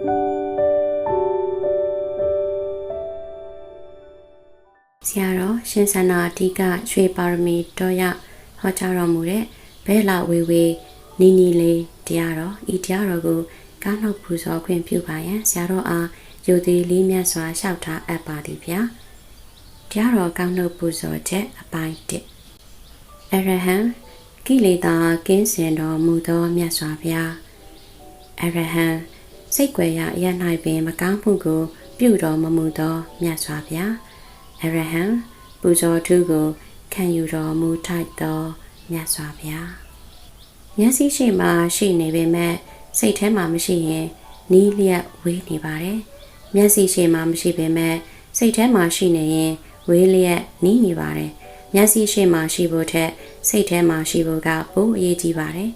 ဆရာတော်ရှင်ဆန္ဒအဓိကရွှေပါရမီတော်ရဟောကြားတော်မူတဲ့ဘဲလာဝေဝေနီနီလေးတရားတော်ဤတရားတော်ကိုကားနှုတ်ပူဇော်ခွင့်ပြုပါရန်ဆရာတော်အားယုံသေးလေးမြတ်စွာလျှောက်ထားအပ်ပါသည်ဗျာတရားတော်ကောင်းနှုတ်ပူဇော်ချက်အပိုင်း1အရဟံကိလေသာကင်းစင်တော်မူသောမြတ်စွာဘုရားအရဟံ စိတ်ွယ်ရအရ၌ပင် မကောင်းမှုကို ပြုတော်မမူသောမြတ်စွာဘုရားအရဟံပူဇော်ထုကိုခံယူတော်မူထိုက်သောမြတ်စွာဘုရားမျက်စိရှိမှရှိနေပေမဲ့စိတ်ထဲမှာမရှိရင်နီးလျက်ဝေးနေပါတယ်မျက်စိရှိမှမရှိပေမဲ့စိတ်ထဲမှာရှိနေရင်ဝေးလျက်နီးနေပါတယ်မျက်စိရှိမှရှိဖို့ထက်စိတ်ထဲမှာရှိဖို့ကပိုအရေးကြီးပါတယ်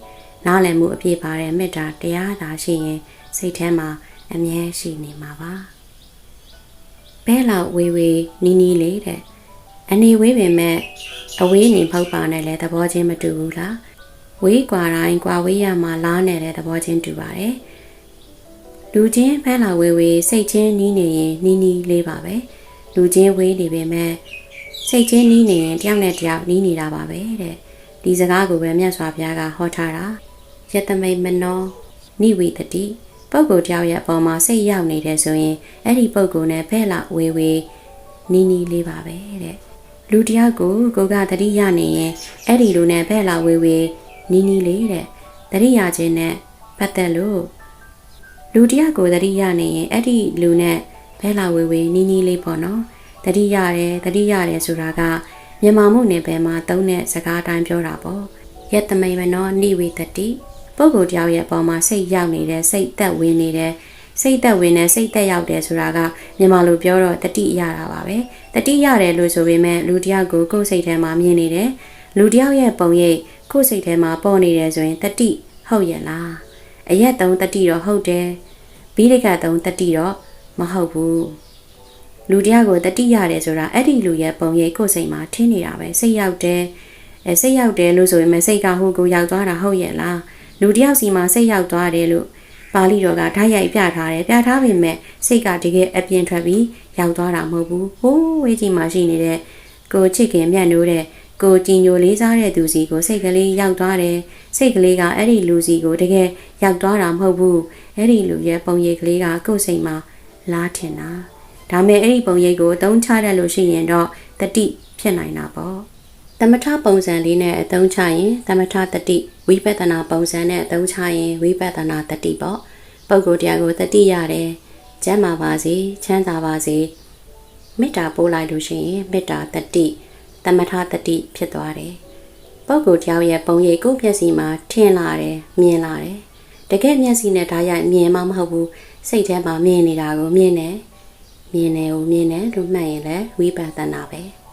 နားလည်မှုအပြည့်ပါတဲ့မေတ္တာတရားသာရှိရင် စိတ်ထဲမှာအမြဲရှိနေမှာပါဘဲလောက်ဝေးဝေးနီးနီးလေးတဲ့အနေဝေးပင်မဲ့အဝေးနေဖောက်ပါနဲ့လဲသဘောချင်းမတူဘူးလားဝေးကွာတိုင်းကွာဝေးရမှာလားနဲ့လဲသဘောချင်းတူပါတယ်လူချင်းဖဲလာဝေးဝေးစိတ်ချင်းနီးနေရင်နီးနီးလေးပါပဲလူချင်းဝေးနေပေမဲ့စိတ်ချင်းနီးနေရင်တယောက်နဲ့တယောက်နီးနေတာပါပဲတဲ့ဒီစကားကိုပဲမြတ်စွာဘုရားကဟောထားတာယတမိတ်မနောနိဝေတတိ ပုဂ္ဂိုလ်တယောက်ရဲ့အပေါ်မှာစိတ်ရောက်နေတယ်ဆိုရင်အဲ့ဒီပုဂ္ဂိုလ်နဲ့ဖဲ့လာဝေဝေနီးနီးလေးပါပဲတဲ့လူတယောက်ကိုကိုကတတိယနေရင်အဲ့ဒီလူနဲ့ဖဲ့လာဝေဝေနီးနီးလေးတဲ့တတိယချင်းနဲ့ပတ်သက်လို့လူတယောက်ကိုတတိယနေရင်အဲ့ဒီလူနဲ့ဖဲ့လာဝေဝေနီးနီးလေးပေါ့နော်တတိယတယ်တတိယတယ်ဆိုတာကမြန်မာမှုနယ်ပယ်မှာသုံးတဲ့စကားတိုင်းပြောတာပေါ့ယတမိန်မနောနိဝေတတိ ပုဂ္ဂိုလ်တယောက်ရဲ့အပေါ်မှာစိတ်ရောက်နေတဲ့စိတ်သက်ဝင်နေတဲ့စိတ်သက်ဝင်နေစိတ်သက်ရောက်တယ်ဆိုတာကမြန်မာလိုပြောတော့တတိရတာပါပဲတတိရတယ်လို့ဆိုပေမဲ့လူတယောက်ကိုကိုယ်စိတ်ထဲမှာမြင်နေတယ်လူတယောက်ရဲ့ပုံရိပ်ကိုယ်စိတ်ထဲမှာပေါ်နေတယ်ဆိုရင်တတိဟုတ်ရဲ့လားအရက်သုံးတတိတော့ဟုတ်တယ်ဘိရိကသုံးတတိတော့မဟုတ်ဘူးလူတယောက်ကိုတတိရတယ်ဆိုတာအဲ့ဒီလူရဲ့ပုံရိပ်ကိုယ်စိတ်မှာထင်းနေတာပဲစိတ်ရောက်တယ်အဲစိတ်ရောက်တယ်လို့ဆိုရင်မစိတ်ကဟိုကိုရောက်သွားတာဟုတ်ရဲ့လား လူတယောက်စီမှာစိတ်ရောက်သွားတယ်လို့ပါဠိတော်ကဓာတ်ရိုက်ပြထားတယ်ပြထားပေမဲ့စိတ်ကတကယ်အပြင်းထွက်ပြီးရောက်သွားတာမဟုတ်ဘူးဟိုးဝေးကြီးမှာရှိနေတဲ့ကိုချစ်ခင်မြတ်နိုးတဲ့ကိုကြည်ညိုလေးစားတဲ့သူစီကိုစိတ်ကလေးရောက်သွားတယ်စိတ်ကလေးကအဲ့ဒီလူစီကိုတကယ်ရောက်သွားတာမဟုတ်ဘူးအဲ့ဒီလူရဲ့ပုံရိပ်ကလေးကကိုယ်စိတ်မှာလားထင်တာဒါမဲ့အဲ့ဒီပုံရိပ်ကိုအသုံးချတတ်လို့ရှိရင်တော့တတိဖြစ်နိုင်တာပေါ့ သမထပုံစံလေးနဲ့အသုံးချရင်သမထတတိဝိပဿနာပုံစံနဲ့အသုံးချရင်ဝိပဿနာတတိပေါ့ပုဂ္ဂိုလ်တရားကိုတတိရတယ်ကျမ်းမာပါစေချမ်းသာပါစေမေတ္တာပို့လိုက်လို့ရှိရင်မေတ္တာတတိသမထတတိဖြစ်သွားတယ်ပုဂ္ဂိုလ်တရားရဲ့ပုံရိပ်ကိုမျက်စိမှာထင်လာတယ်မြင်လာတယ်တကယ်မျက်စိနဲ့ဓာတ်ရိုက်မြင်မှမဟုတ်ဘူးစိတ်ထဲမှာမြင်နေတာကိုမြင်တယ်မြင်တယ်ကိုမြင်တယ်လို့မှတ်ရင်လည်းဝိပဿနာပဲ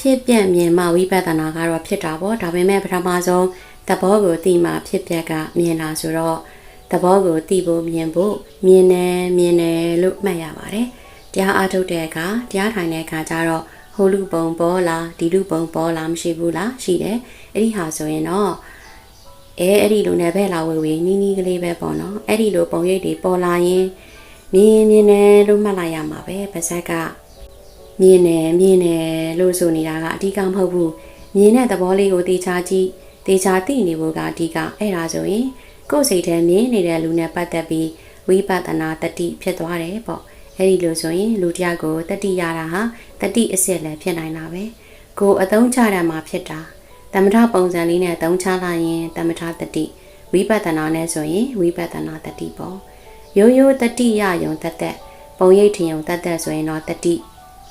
ဖြစ်ပြမြင်မှဝိပဿနာကတော့ဖြစ်တာပေါ့ဒါပေမဲ့ပထမဆုံးသဘောကိုသိမှဖြစ်ပျက်ကမြင်တာဆိုတော့သဘောကိုသိဖို့မြင်ဖို့မြင်တယ်မြင်တယ်လို့မှတ်ရပါတယ်တရားအားထုတ်တဲ့အခါတရားထိုင်တဲ့အခါကျတော့ဟိုလူပုံပေါ်လာဒီလူပုံပေါ်လာမရှိဘူးလားရှိတယ်အဲ့ဒီဟာဆိုရင်တော့အဲအဲ့ဒီလိုနဲ့ပဲလာဝေဝေနီးနီးကလေးပဲပေါ့နော်အဲ့ဒီလိုပုံရိပ်တွေပေါ်လာရင်မြင်မြင်တယ်လို့မှတ်လိုက်ရမှာပဲပါဇက်က မြင်တယ်မြင်တယ်လို့ဆိုနေတာကအဓိကမဟုတ်ဘူးမြင်တဲ့သဘောလေးကိုတေချာကြည့်တေချာသိနေဖို့ကအဓိကအဲ့ဒါဆိုရင်ကိုယ်စိတ်ထဲမြင်နေတဲ့လူနဲ့ပတ်သက်ပြီးဝိပဿနာတတိဖြစ်သွားတယ်ပေါ့အဲ့ဒီလိုဆိုရင်လူတယောက်ကိုတတိရတာဟာတတိအစစ်လည်းဖြစ်နိုင်တာပဲကိုအသုံးချရမှာဖြစ်တာတမထပုံစံလေးနဲ့အသုံးချလိုက်ရင်တမထတတိဝိပဿနာနဲ့ဆိုရင်ဝိပဿနာတတိပေါ့ရိုးရိုးတတိရယုံတသက်ပုံရိပ်ထင်ယုံတသက်ဆိုရင်တော့တတိ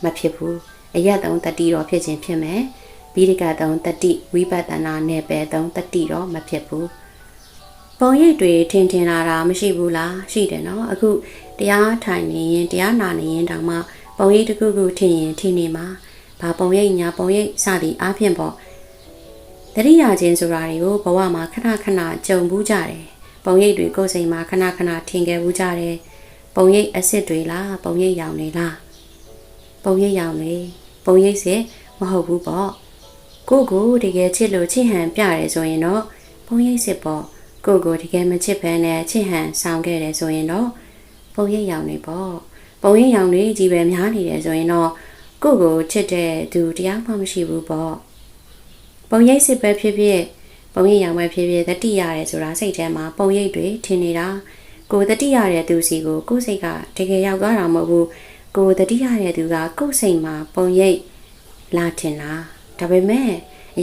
မဖြစ်ဘူးအရက်သုံးတတိတော့ဖြစ်ခြင်းဖြစ်မယ်ဘိရိကသုံးတတိဝိပဿနာနဲ့ပဲသုံးတတိတော့မဖြစ်ဘူးပုံရိပ်တွေထင်ထင်လာတာမရှိဘူးလားရှိတယ်နော်အခုတရားထိုင်နေရင်တရားနာနေရင်တောင်မှပုံရိပ်တစ်ခုခုထင်ရင်ထင်နေမှာဘာပုံရိပ်ညာပုံရိပ်စသည်အားဖြင့်ပေါ့တတိယချင်းဆိုတာတွေကိုဘဝမှာခဏခဏကြုံဘူးကြတယ်ပုံရိပ်တွေကိုယ်စိတ်မှာခဏခဏထင်ခဲ့ဘူးကြတယ်ပုံရိပ်အစ်စ်တွေလားပုံရိပ်ရောင်တွေလား ပုံရိပ်ရောင်တွေပုံရိပ်စစ်မဟုတ်ဘူးပေါ့ကိုကိုတကယ်ချစ်လို့ချစ်ဟန်ပြတယ်ဆိုရင်တော့ပုံရိပ်စစ်ပေါ့ကိုကိုတကယ်မချစ်ဘဲနဲ့ချစ်ဟန်ဆောင်ခဲ့တယ်ဆိုရင်တော့ပုံရိပ်ရောင်တွေပေါ့ပုံရိပ်ရောင်တွေကြီးပဲများနေတယ်ဆိုရင်တော့ကိုယ့်ကိုချစ်တဲ့သူတရားမှမရှိဘူးပေါ့ပုံရိပ်စစ်ပဲဖြစ်ဖြစ်ပုံရိပ်ရောင်ပဲဖြစ်ဖြစ်တတိရတယ်ဆိုတာစိတ်ထဲမှာပုံရိပ်တွေထင်နေတာကိုယ်တတိရတဲ့သူစီကိုကိုယ်စိတ်ကတကယ်ရောက်သွားတာမဟုတ်ဘူး ကိုယ်တတိရတဲ့သူကကိုယ်စိတ်မှာပုံရိပ်လာထင်တာဒါပေမဲ့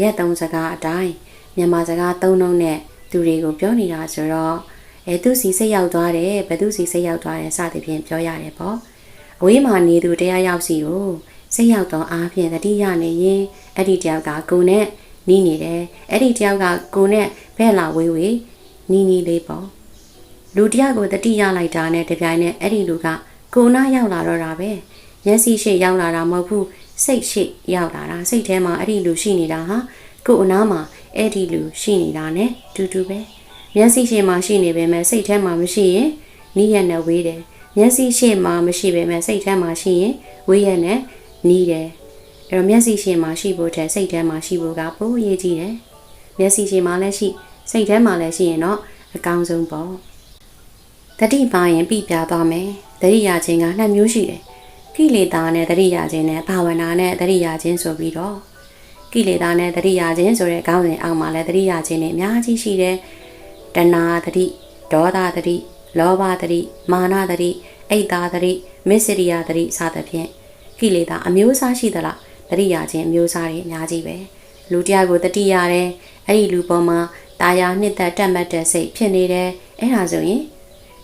ရက်သုံးစကားအတိုင်းမြန်မာစကားသုံးလုံးနဲ့သူတွေကိုပြောနေတာဆိုတော့အဲသူစီစိတ်ရောက်သွားတယ်ဘယ်သူစီစိတ်ရောက်သွားတယ်စသဖြင့်ပြောရတယ်ပေါ့အဝေးမှာနေသူတရားရောက်စီကိုစိတ်ရောက်တော့အားဖြင့်တတိယနေရင်အဲ့ဒီတယောက်ကကိုနဲ့နီးနေတယ်အဲ့ဒီတယောက်ကကိုနဲ့ဘဲ့လာဝေးဝေးနီးနီးလေးပေါ့လူတယောက်ကိုတတိယလိုက်တာနဲ့တပြိုင်နက်အဲ့ဒီလူက ကိုနာရောက်လာတော့တာပဲမျက်စိရှိရောက်လာတာမဟုတ်ဘူးစိတ်ရှိရောက်လာတာစိတ်ထဲမှာအဲ့ဒီလူရှိနေတာဟာကိုအနားမှာအဲ့ဒီလူရှိနေတာ ਨੇ တူတူပဲမျက်စိရှိမှရှိနေပေမဲ့စိတ်ထဲမှာမရှိရင်နီးရနဲ့ဝေးတယ်မျက်စိရှိမှမရှိပေမဲ့စိတ်ထဲမှာရှိရင်ဝေးရနဲ့နီးတယ်အဲ့တော့မျက်စိရှိမှရှိဖို့တဲ့စိတ်ထဲမှာရှိဖို့ကပိုအရေးကြီးတယ်မျက်စိရှိမှလည်းရှိစိတ်ထဲမှာလည်းရှိရင်တော့အကောင်းဆုံးပေါ့ တတိပါရင်ပြပြသွားမယ်တတိယခြင်းကနှစ်မျိုးရှိတယ်ကိလေသာနဲ့တတိယခြင်းနဲ့ဘာဝနာနဲ့တတိယခြင်းဆိုပြီးတော့ကိလေသာနဲ့တတိယခြင်းဆိုတဲ့ခေါင်းစဉ်အောက်မှာလည်းတတိယခြင်းတွေအများကြီးရှိတယ်တဏှာတတိဒေါသတတိလောဘတတိမာနတတိအိတ်သားတတိမစ္စရိယတတိစသဖြင့်ကိလေသာအမျိုးအစားရှိသလားတတိယခြင်းအမျိုးအစားတွေအများကြီးပဲလူတရားကိုတတိယတယ်အဲ့ဒီလူပေါ်မှာตาယာနှစ်သက်တက်မှတ်တဲ့စိတ်ဖြစ်နေတယ်အဲ့ဒါဆိုရင်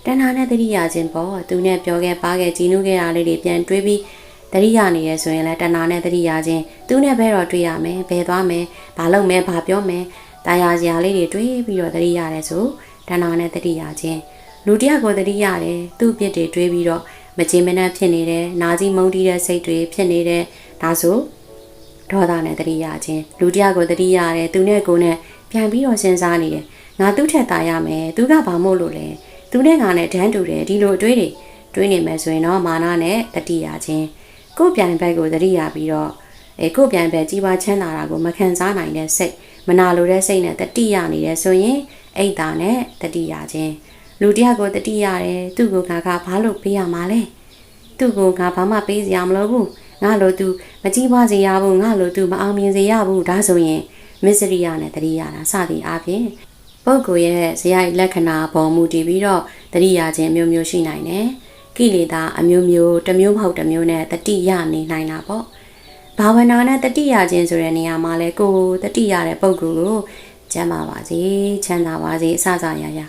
တဏှာနဲ့တတိယခြင်းပေါ့သူနဲ့ပြောခဲ့ပါခဲ့ကြည်နူးခဲ့တာလေးတွေပြန်တွေးပြီးတတိယနေရဆိုရင်လည်းတဏှာနဲ့တတိယခြင်းသူနဲ့ဘဲတော့တွေးရမယ်ဘယ်သွားမယ်ဘာလုပ်မယ်ဘာပြောမယ်ตาယာစရာလေးတွေတွေးပြီးတော့တတိယရဲဆိုတဏှာနဲ့တတိယခြင်းလူတယောက်ကိုတတိယတယ်သူ့အပြစ်တွေတွေးပြီးတော့မကြင်မနှက်ဖြစ်နေတယ်နာကြီးမုန်းတီးတဲ့စိတ်တွေဖြစ်နေတယ်ဒါဆိုဒေါသနဲ့တတိယခြင်းလူတယောက်ကိုတတိယတယ်သူနဲ့ကိုယ်နဲ့ပြန်ပြီးတော့စဉ်းစားနေတယ်ငါသူ့ထက်သာရမယ်သူကဘာမို့လို့လဲ သူနဲ့ငါနဲ့တန်းတူတယ်ဒီလိုအတွေးတွေတွေးနေမယ်ဆိုရင်တော့မာနနဲ့တတိယခြင်းကိုယ်ပြန်ဘက်ကိုတတိယပြီးတော့အဲကိုယ်ပြန်ဘက်ကြီးပွားချမ်းသာတာကိုမခံစားနိုင်တဲ့စိတ်မနာလိုတဲ့စိတ်နဲ့တတိယနေတယ်ဆိုရင်အိတ်တာနဲ့တတိယခြင်းလူတယောက်ကိုတတိရတယ်သူ့ကိုငါကဘာလို့ပေးရမှာလဲသူ့ကိုငါဘာမှပေးစရာမလိုဘူးငါလိုသူမကြီးပွားစေရဘူးငါလိုသူမအောင်မြင်စေရဘူးဒါဆိုရင်မစ္စရိယနဲ့တတိယတာစသည်အပြင် ပုဂ္ဂိုလ်ရဲ့ဇယိုက်လက္ခဏာပေါ်မူတည်ပြီးတော့တတိယခြင်းမျိုးမျိုးရှိနိုင်တယ်ကိလေသာအမျိုးမျိုးတစ်မျိုးမဟုတ်တစ်မျိုးနဲ့တတိယနေနိုင်တာပေါ့ဘာဝနာနဲ့တတိယခြင်းဆိုတဲ့နေရာမှာလဲကိုယ်တတိယတဲ့ပုဂ္ဂိုလ်ကိုကျမ်းပါပါစေချမ်းသာပါစေအစစရရ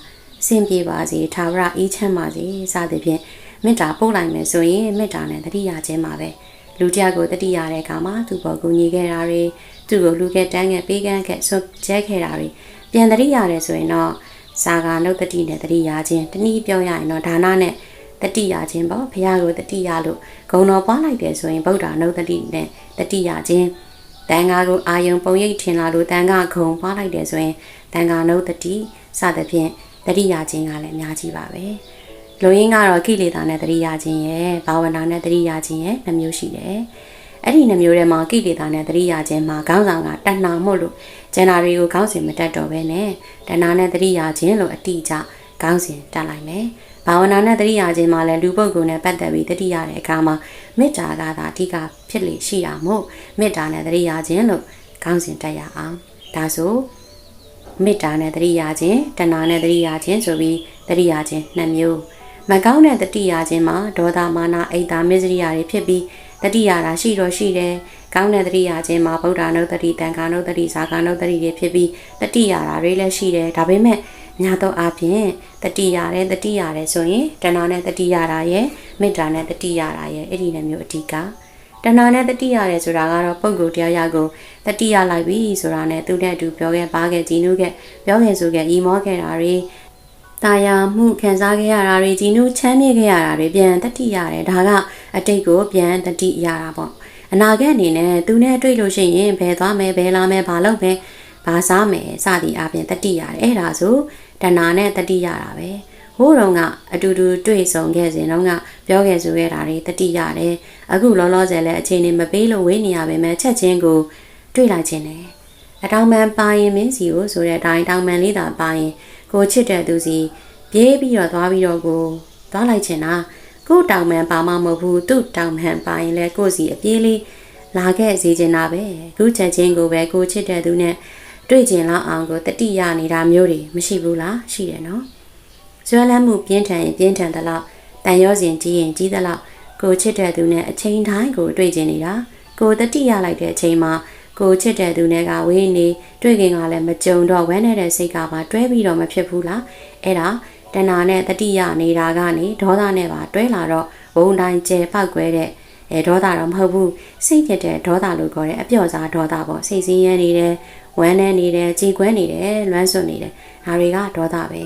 အဆင်ပြေပါစေထာဝရအေးချမ်းပါစေစသဖြင့်မေတ္တာပို့လိုက်မယ်ဆိုရင်မေတ္တာနဲ့တတိယခြင်းပါပဲလူတယောက်ကိုတတိယတဲ့အခါမှာသူ့ပေါ်ကူညီခဲ့တာတွေ သူ့ကိုလူခဲ့တန်းခဲ့ပေးကမ်းခဲ့ဆွကျဲခဲ့တာတွေပြန်တတိယတယ်ဆိုရင်တော့စာကာနုတတိနဲ့တတိယခြင်းတနည်းပြောရရင်တော့ဒါနနဲ့တတိယခြင်းပေါ့ဘုရားကိုတတိယလို့ဂုံတော်ပွားလိုက်တယ်ဆိုရင်ဗုဒ္ဓနုတတိနဲ့တတိယခြင်းတန်ဃာကိုအာယုံပုံရိပ်ထင်လာလို့တန်ဃာဂုံပွားလိုက်တယ်ဆိုရင်တန်ဃာနုတတိစသဖြင့်တတိယခြင်းကလည်းအများကြီးပါပဲလူရင်းကတော့ကိလေသာနဲ့တတိယခြင်းရဲ့ဘာဝနာနဲ့တတိယခြင်းရဲ့နှမျိုးရှိတယ် အဲ့ဒီနှမျိုးထဲမှာကိလေသာနဲ့တတိယခြင်းမှာခေါင်းဆောင်ကတဏှာမို့လို့ကျန်တာတွေကိုခေါင်းစဉ်မတက်တော့ဘဲနဲ့တဏှာနဲ့တတိယခြင်းလို့အတိအကျခေါင်းစဉ်တက်လိုက်မယ်ဘာဝနာနဲ့တတိယခြင်းမှာလည်းလူပုဂ္ဂိုလ်နဲ့ပတ်သက်ပြီးတတိယတဲ့အခါမှာမေတ္တာကသာအဓိကဖြစ်လေရှိရမို့မေတ္တာနဲ့တတိယခြင်းလို့ခေါင်းစဉ်တက်ရအောင်ဒါဆိုမေတ္တာနဲ့တတိယခြင်းတဏှာနဲ့တတိယခြင်းဆိုပြီးတတိယခြင်းနှစ်မျိုးမကောင်းတဲ့တတိယခြင်းမှာဒေါသမာနအိတ်တာမစ္စရိယာတွေဖြစ်ပြီး တတိယတာရှိတော့ရှိတယ်။ကောင်းတဲ့တတိယခြင်းမှာဗုဒ္ဓနုတ္တိတန်ခါနုတ္တိဇာကနုတ္တိတွေဖြစ်ပြီးတတိယတာတွေလည်းရှိတယ်။ဒါပေမဲ့ညာတော့အပြင်တတိယတဲ့တတိယတဲ့ဆိုရင်တဏှာနဲ့တတိယတာရဲ့မေတ္တာနဲ့တတိယတာရဲ့အဲ့ဒီနှမျိုးအဓိကတဏှာနဲ့တတိယတဲ့ဆိုတာကတော့ပုံကိုတရားရကိုတတိယလိုက်ပြီဆိုတာနဲ့သူနဲ့အတူပြောခဲ့ပါခဲ့ကြည်နူးခဲ့ပြောခဲ့ဆိုခဲ့ဤမောခဲ့တာတွေ တာယာမှုခံစားခဲ့ရတာတွေကြည်နူးချမ်းမြေ့ခဲ့ရတာတွေပြန်တတိရတယ်ဒါကအတိတ်ကိုပြန်တတိရတာပေါ့အနာဂတ်အနေနဲ့သူနဲ့တွေ့လို့ရှိရင်ဘယ်သွားမယ်ဘယ်လာမယ်ဘာလုပ်မယ်ဘာစားမယ်စသည်အပြင်တတိရတယ်အဲ့ဒါဆိုတဏှာနဲ့တတိရတာပဲဟိုးတုန်းကအတူတူတွေ့ဆုံခဲ့စဉ်တုန်းကပြောခဲ့ဆိုခဲ့တာတွေတတိရတယ်အခုလောလောဆယ်လည်းအချိန်နေမပေးလို့ဝေးနေရပါမယ်ချက်ချင်းကိုတွေ့လိုက်ခြင်းတယ်အတောင်ပန်ပါရင်မင်းစီကိုဆိုတဲ့အတိုင်းတောင်ပန်လေးသာပါရင် ကိုချစ်တဲ့သူစီပြေးပြီးတော့သွားပြီးတော့ကိုသွားလိုက်ချင်တာကို့တောင်မှန်ပါမမဟုတ်ဘူးသူ့တောင်မှန်ပါရင်လည်းကို့စီအပြေးလေးလာခဲ့စေချင်တာပဲခုချက်ချင်းကိုပဲကိုချစ်တဲ့သူနဲ့တွေ့ကျင်လောက်အောင်ကိုတတိယနေတာမျိုးတွေမရှိဘူးလားရှိတယ်နော်ဇွဲလန်းမှုပြင်းထန်ရင်ပြင်းထန်သလောက်တန်ရောစဉ်ကြီးရင်ကြီးသလောက်ကိုချစ်တဲ့သူနဲ့အချိန်တိုင်းကိုတွေ့ကျင်နေတာကိုတတိယလိုက်တဲ့အချိန်မှာ ကိုချစ်တဲ့သူနဲ့ကဝေးနေတွေ့ခင်ကလည်းမကြုံတော့ဝမ်းနေတဲ့စိတ်ကပါတွဲပြီးတော့မဖြစ်ဘူးလားအဲ့ဒါတဏှာနဲ့တတိယနေတာကနေဒေါသနဲ့ပါတွဲလာတော့ဘုံတိုင်းကျဲပောက်ကွဲတဲ့အဲဒေါသတော့မဟုတ်ဘူးစိတ်ဖြစ်တဲ့ဒေါသလို့ခေါ်တဲ့အပြော့စားဒေါသပေါ့စိတ်ဆင်းရဲနေတယ်ဝမ်းနေနေတယ်ကြေကွဲနေတယ်လွမ်းဆွနေတယ်ဒါတွေကဒေါသပဲ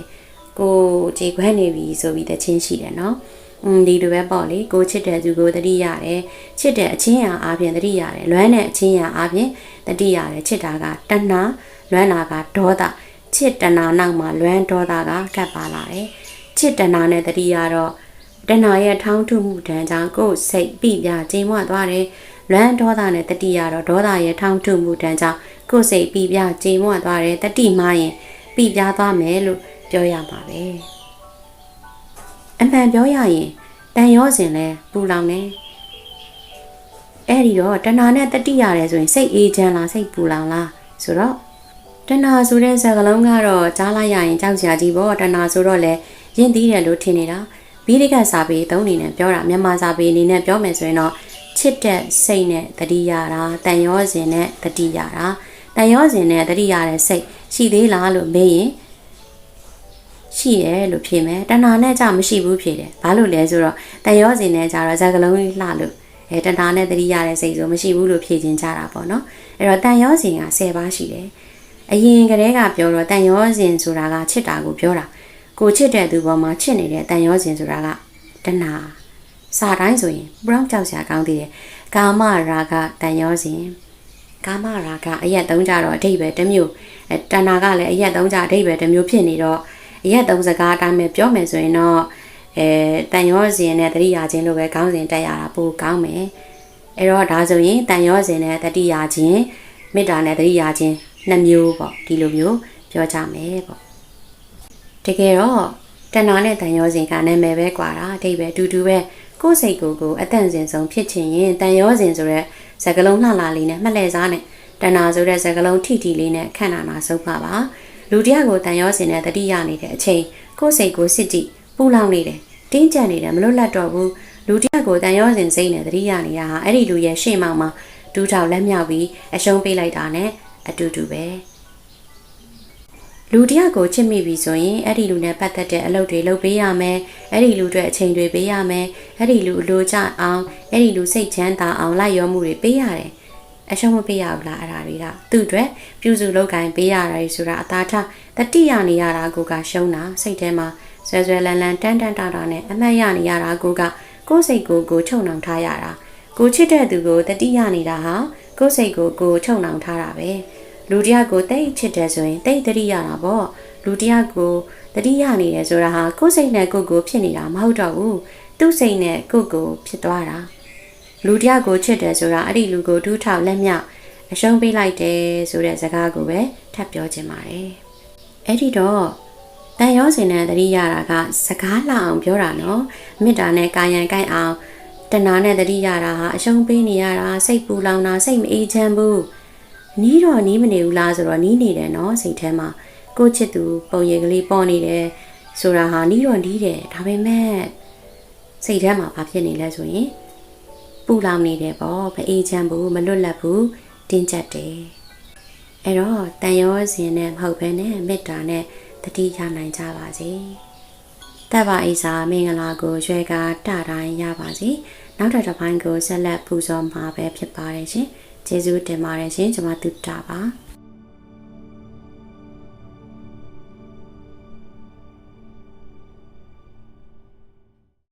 ကိုကြေကွဲနေပြီဆိုပြီးတချင်းရှိတယ်နော်อืม ဒီလိုပဲပေါ့လေကိုချစ်တဲ့သူကိုတတိရတယ်ချစ်တဲ့အချင်းရာအားဖြင့်တတိရတယ်လွမ်းတဲ့အချင်းရာအားဖြင့်တတိရတယ်ချစ်တာကတဏှာလွမ်းတာကဒေါသချစ်တဏှာနောက်မှာလွမ်းဒေါသကကပ်ပါလာတယ်ချစ်တဏှာနဲ့တတိရတော့တဏှာရဲ့ထောင်းထုမှုတန်းကြောင့်ကိုယ်စိတ်ပြပြချိန်မွသွားတယ်လွမ်းဒေါသနဲ့တတိရတော့ဒေါသရဲ့ထောင်းထုမှုတန်းကြောင့်ကိုယ်စိတ်ပြပြချိန်မွသွားတယ်တတိမှရင်ပြပြသွားမယ်လို့ပြောရမှာပဲ အမှန်ပြောရရင်တန်ရောစဉ်လဲပူလောင်နေအဲ့ဒီတော့တဏှာနဲ့တတိရတယ်ဆိုရင်စိတ်အေးချမ်းလားစိတ်ပူလောင်လားဆိုတော့တဏှာဆိုတဲ့စကားလုံးကတော့ကြားလိုက်ရရင်ကြောက်စရာကြီးပေါ့တဏှာဆိုတော့လေရင့်သီးတယ်လို့ထင်နေတာဘီလိကစာပေသုံးအနေနဲ့ပြောတာမြန်မာစာပေအနေနဲ့ပြောမယ်ဆိုရင်တော့ချစ်တဲ့စိတ်နဲ့တတိယတာတန်ရောစဉ်နဲ့တတိယတာတန်ရောစဉ်နဲ့တတိယတဲ့စိတ်ရှိသေးလားလို့မေးရင် ရှိတယ်လို့ဖြေမယ်တဏှာနဲ့ကြမရှိဘူးဖြေတယ်ဘာလို့လဲဆိုတော့တန်ရောစဉ်နဲ့ကြတော့ဇာကလုံးလေးလှလို့အဲတဏှာနဲ့တတိယတဲ့စိတ်ဆိုမရှိဘူးလို့ဖြေခြင်းကြတာပေါ့နော်အဲ့တော့တန်ရောစဉ်က10ပါးရှိတယ်အရင်ကတည်းကပြောတော့တန်ရောစဉ်ဆိုတာကချစ်တာကိုပြောတာကိုချစ်တဲ့သူပေါ်မှာချစ်နေတဲ့တန်ရောစဉ်ဆိုတာကတဏှာစာတိုင်းဆိုရင်ဘရောင်းကြောက်စရာကောင်းသေးတယ်ကာမရာဂတန်ရောစဉ်ကာမရာဂအရက်သုံးကြတော့အဓိပ္ပာယ်တစ်မျိုးအဲတဏှာကလည်းအရက်သုံးကြအဓိပ္ပာယ်တစ်မျိုးဖြစ်နေတော့ အရက်သုံးစကားအတိုင်းပဲပြောမယ်ဆိုရင်တော့အဲတန်ရောစဉ်နဲ့တတိယချင်းလိုပဲခေါင်းစဉ်တက်ရတာပိုကောင်းမယ်အဲ့တော့ဒါဆိုရင်တန်ရောစဉ်နဲ့တတိယချင်းမေတ္တာနဲ့တတိယချင်းနှစ်မျိုးပေါ့ဒီလိုမျိုးပြောကြမယ်ပေါ့တကယ်တော့တဏှာနဲ့တန်ရောစဉ်ကနာမည်ပဲကွာတာအဓိပ္ပာယ်အတူတူပဲကိုယ်စိတ်ကိုယ်ကိုအတန့်စင်ဆုံးဖြစ်ချင်ရင်တန်ရောစဉ်ဆိုတဲ့စကလုံးလှလှလေးနဲ့မှတ်လဲစားနဲ့တဏှာဆိုတဲ့စကလုံးထိထိလေးနဲ့ခန့်နာနာဆုံးပါပါ လူတယောက်ကိုတန်ရောစဉ်နဲ့တတိယနေတဲ့အချိန်ကိုယ်စိတ်ကိုစစ်ကြည့်ပူလောင်နေတယ်တင်းကျပ်နေတယ်မလွတ်လပ်တော့ဘူးလူတယောက်ကိုတန်ရောစဉ်စိတ်နဲ့တတိယနေတာဟာအဲ့ဒီလူရဲ့ရှေ့မှောက်မှာဒူးထောက်လက်မြောက်ပြီးအရှုံးပေးလိုက်တာနဲ့အတူတူပဲလူတယောက်ကိုချစ်မိပြီဆိုရင်အဲ့ဒီလူနဲ့ပတ်သက်တဲ့အလုပ်တွေလုပ်ပေးရမယ်အဲ့ဒီလူတွေအချိန်တွေပေးရမယ်အဲ့ဒီလူအလိုကျအောင်အဲ့ဒီလူစိတ်ချမ်းသာအောင်လိုက်ရောမှုတွေပေးရတယ် အရှုံးမပေးရဘူးလားအဲ့ဒါတွေကသူ့အတွက်ပြုစုလုပ်ကိုင်ပေးရတယ်ဆိုတာအသာထားတတိယနေရတာကိုကရှုံးတာစိတ်ထဲမှာဆွဲဆွဲလန်းလန်းတန်းတန်းတာတာနဲ့အမှတ်ရနေရတာကိုကကိုယ်စိတ်ကိုကိုချုံနှောင်ထားရတာကိုချစ်တဲ့သူကိုတတိယနေတာဟာကိုယ်စိတ်ကိုကိုချုံနှောင်ထားတာပဲလူတယောက်ကိုတိတ်ချစ်တယ်ဆိုရင်တိတ်တတိယတာပေါ့လူတယောက်ကိုတတိယနေတယ်ဆိုတာဟာကိုယ်စိတ်နဲ့ကိုယ်ကိုဖြစ်နေတာမဟုတ်တော့ဘူးသူ့စိတ်နဲ့ကိုယ်ကိုဖြစ်သွားတာ လူတယောက်ကိုချစ်တယ်ဆိုတာအဲ့ဒီလူကိုဒူးထောက်လက်မြောက်အရှုံးပေးလိုက်တယ်ဆိုတဲ့စကားကိုပဲထပ်ပြောချင်ပါတယ်အဲ့ဒီတော့တန်ရောစင်တဲ့တတိယတာကစကားလှအောင်ပြောတာနော်မေတ္တာနဲ့ကာယံကိုက်အောင်တဏှာနဲ့တတိယတာဟာအရှုံးပေးနေရတာစိတ်ပူလောင်တာစိတ်မအေးချမ်းဘူးနီးတော့နီးမနေဘူးလားဆိုတော့နီးနေတယ်နော်စိတ်ထဲမှာကိုချစ်သူပုံရိပ်ကလေးပေါ်နေတယ်ဆိုတာဟာနီးတော့နီးတယ်ဒါပေမဲ့စိတ်ထဲမှာဘာဖြစ်နေလဲဆိုရင် ပူလောင်နေတယ်ပေါ့မအေးချမ်းဘူးမလွတ်လပ်ဘူးတင်းကျပ်တယ်အဲ့တော့တန်ရောစင်နဲ့မဟုတ်ဘဲနဲ့မေတ္တာနဲ့တတိရနိုင်ကြပါစေတပ်ပါအိစာမင်္ဂလာကိုရွှဲကားတတိုင်းရပါစေနောက်တစ်ပိုင်းကိုဆက်လက်ပူဇော်မှာပဲဖြစ်ပါတယ်ရှင်ကျေးဇူးတင်ပါတယ်ရှင်ကျွန်မတူတာပါ